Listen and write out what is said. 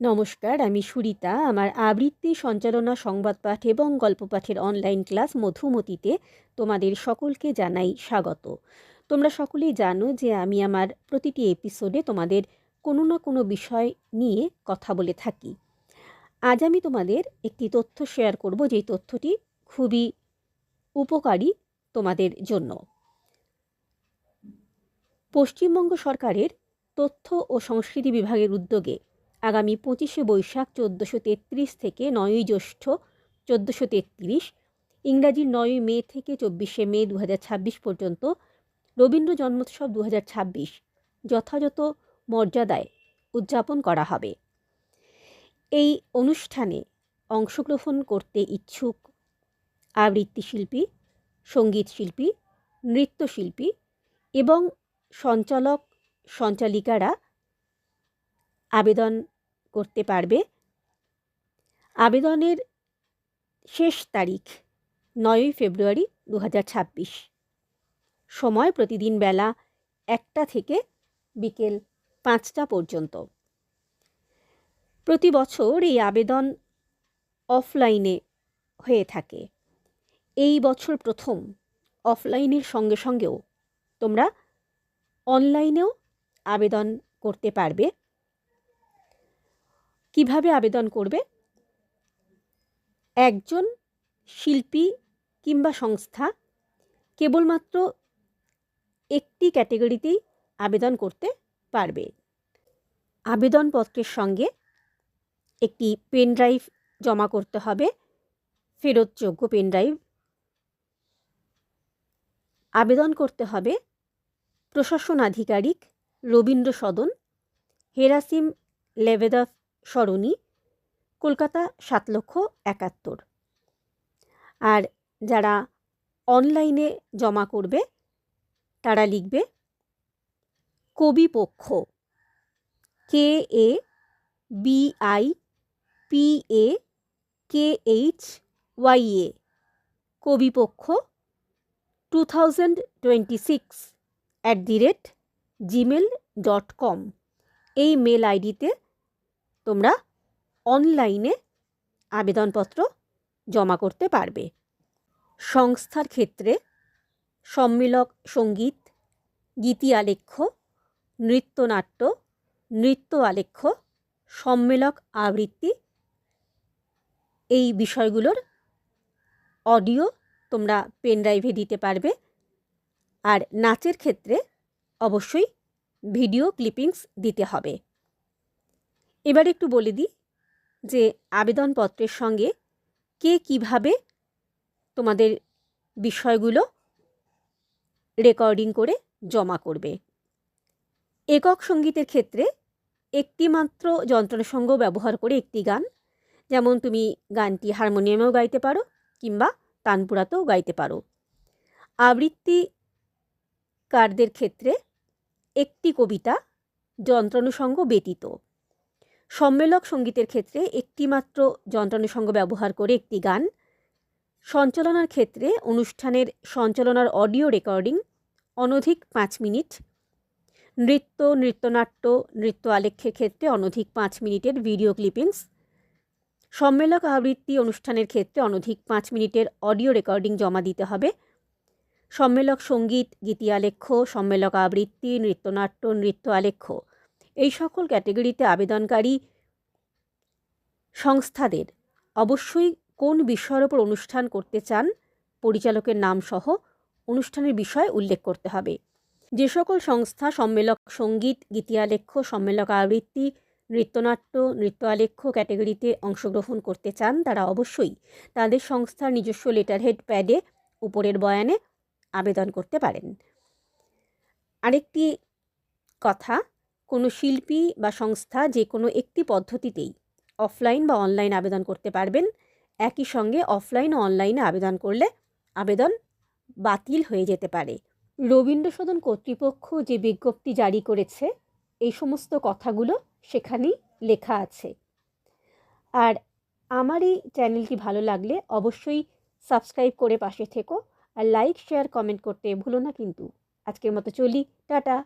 নমস্কার, আমি সুরিতা। আমার আবৃত্তি সঞ্চালনা সংবাদ পাঠ এবং গল্প পাঠের অনলাইন ক্লাস মধুমতিতে তোমাদের সকলকে জানাই স্বাগত। তোমরা সকলেই জানো যে আমি আমার প্রতিটি এপিসোডে তোমাদের কোনো না কোনো বিষয় নিয়ে কথা বলে থাকি। আজ আমি তোমাদের একটি তথ্য শেয়ার করব, যেই তথ্যটি খুবই উপকারী তোমাদের জন্য। পশ্চিমবঙ্গ সরকারের তথ্য ও সংস্কৃতি বিভাগের উদ্যোগে আগামী পঁচিশে বৈশাখ চোদ্দোশো তেত্রিশ থেকে নয়ই জ্যৈষ্ঠ চোদ্দোশো তেত্রিশ ইংরাজির নয়ই মে থেকে চব্বিশে মে দু পর্যন্ত, রবীন্দ্র জন্মোৎসব দু হাজার ছাব্বিশ, যথাযথ মর্যাদায় উদযাপন করা হবে। এই অনুষ্ঠানে অংশগ্রহণ করতে ইচ্ছুক আবৃত্তি শিল্পী, সংগীত শিল্পী, নৃত্যশিল্পী এবং সঞ্চালক সঞ্চালিকারা আবেদন করতে পারবে। আবেদনের শেষ তারিখ নয়ই ফেব্রুয়ারি দু হাজার ছাব্বিশ। সময় প্রতিদিন বেলা একটা থেকে বিকেল পাঁচটা পর্যন্ত। প্রতি বছর এই আবেদন অফলাইনে হয়ে থাকে। এই বছর প্রথম অফলাইনের সঙ্গে সঙ্গেও তোমরা অনলাইনেও আবেদন করতে পারবে। কীভাবে আবেদন করবে? একজন শিল্পী কিংবা সংস্থা কেবলমাত্র একটি ক্যাটেগরিতেই আবেদন করতে পারবে। আবেদনপত্রের সঙ্গে একটি পেনড্রাইভ জমা করতে হবে, ফেরতযোগ্য পেনড্রাইভ আবেদন করতে হবে প্রশাসন আধিকারিক রবীন্দ্র সদন, হেরাসিম লেভেদাস সরণি, কলকাতা সাত লক্ষ একাত্তর। আর যারা অনলাইনে জমা করবে, তারা লিখবে Kabipakkha K A B I P A K H Y A Kabipakkha two thousand twenty six at the rate Gmail dot com এই মেল আইডিতে তোমরা অনলাইনে আবেদনপত্র জমা করতে পারবে। সংস্থার ক্ষেত্রে সম্মিলক সংগীত গীতি আলেখ্য নৃত্যনাট্য নৃত্য আলেখ্য সম্মেলক আবৃত্তি এই বিষয়গুলোর অডিও তোমরা পেনড্রাইভে দিতে পারবে। আর নাচের ক্ষেত্রে অবশ্যই ভিডিও ক্লিপিংস দিতে হবে। এবার একটু বলে দিই যে আবেদনপত্রের সঙ্গে কে কীভাবে তোমাদের বিষয়গুলো রেকর্ডিং করে জমা করবে। একক সঙ্গীতের ক্ষেত্রে একটি মাত্র যন্ত্রসঙ্গ ব্যবহার করে একটি গান, যেমন তুমি গানটি হারমোনিয়ামেও গাইতে পারো কিংবা তানপুরাতেও গাইতে পারো। আবৃত্তি কারদের ক্ষেত্রে একটি কবিতা যন্ত্রানুষঙ্গ ব্যতীত। সম্মেলক সঙ্গীতের ক্ষেত্রে একটিমাত্র যন্ত্রানুষঙ্গ ব্যবহার করে একটি গান। সঞ্চালনার ক্ষেত্রে অনুষ্ঠানের সঞ্চালনার অডিও রেকর্ডিং অনধিক পাঁচ মিনিট। নৃত্য, নৃত্যনাট্য, নৃত্য আলেখ্যের ক্ষেত্রে অনধিক পাঁচ মিনিটের ভিডিও ক্লিপিংস। সম্মেলক আবৃত্তি অনুষ্ঠানের ক্ষেত্রে অনধিক পাঁচ মিনিটের অডিও রেকর্ডিং জমা দিতে হবে। সম্মেলক সংগীত, গীতি আলেখ্য, সম্মেলক আবৃত্তি, নৃত্যনাট্য, নৃত্য আলেখ্য। এই সকল ক্যাটেগরিতে আবেদনকারী সংস্থাদের অবশ্যই কোন বিষয়ের ওপর অনুষ্ঠান করতে চান, পরিচালকের নাম সহ অনুষ্ঠানের বিষয় উল্লেখ করতে হবে। যে সকল সংস্থা সম্মেলক সংগীত, গীতিয়ালেখ্য, সম্মেলক আবৃত্তি, নৃত্যনাট্য নৃত্য আলেখ্য ক্যাটেগরিতে অংশগ্রহণ করতে চান, তারা অবশ্যই তাদের সংস্থার নিজস্ব লেটারহেড প্যাডে উপরের বয়ানে আবেদন করতে পারেন। আরেকটি কথা কোনো শিল্পী বা সংস্থা যে কোনো একটি পদ্ধতিতেই অফলাইন বা অনলাইন আবেদন করতে পারবেন। একই সঙ্গে অফলাইন ও অনলাইনে আবেদন করলে আবেদন বাতিল হয়ে যেতে পারে। রবীন্দ্রসদন কর্তৃপক্ষ যে বিজ্ঞপ্তি জারি করেছে, এই সমস্ত কথাগুলো সেখানেই লেখা আছে। আর আমার এই চ্যানেলটি ভালো লাগলে অবশ্যই সাবস্ক্রাইব করে পাশে থেকো আর লাইক, শেয়ার, কমেন্ট করতে ভুলো না কিন্তু। আজকের মতো চলি, টাটা।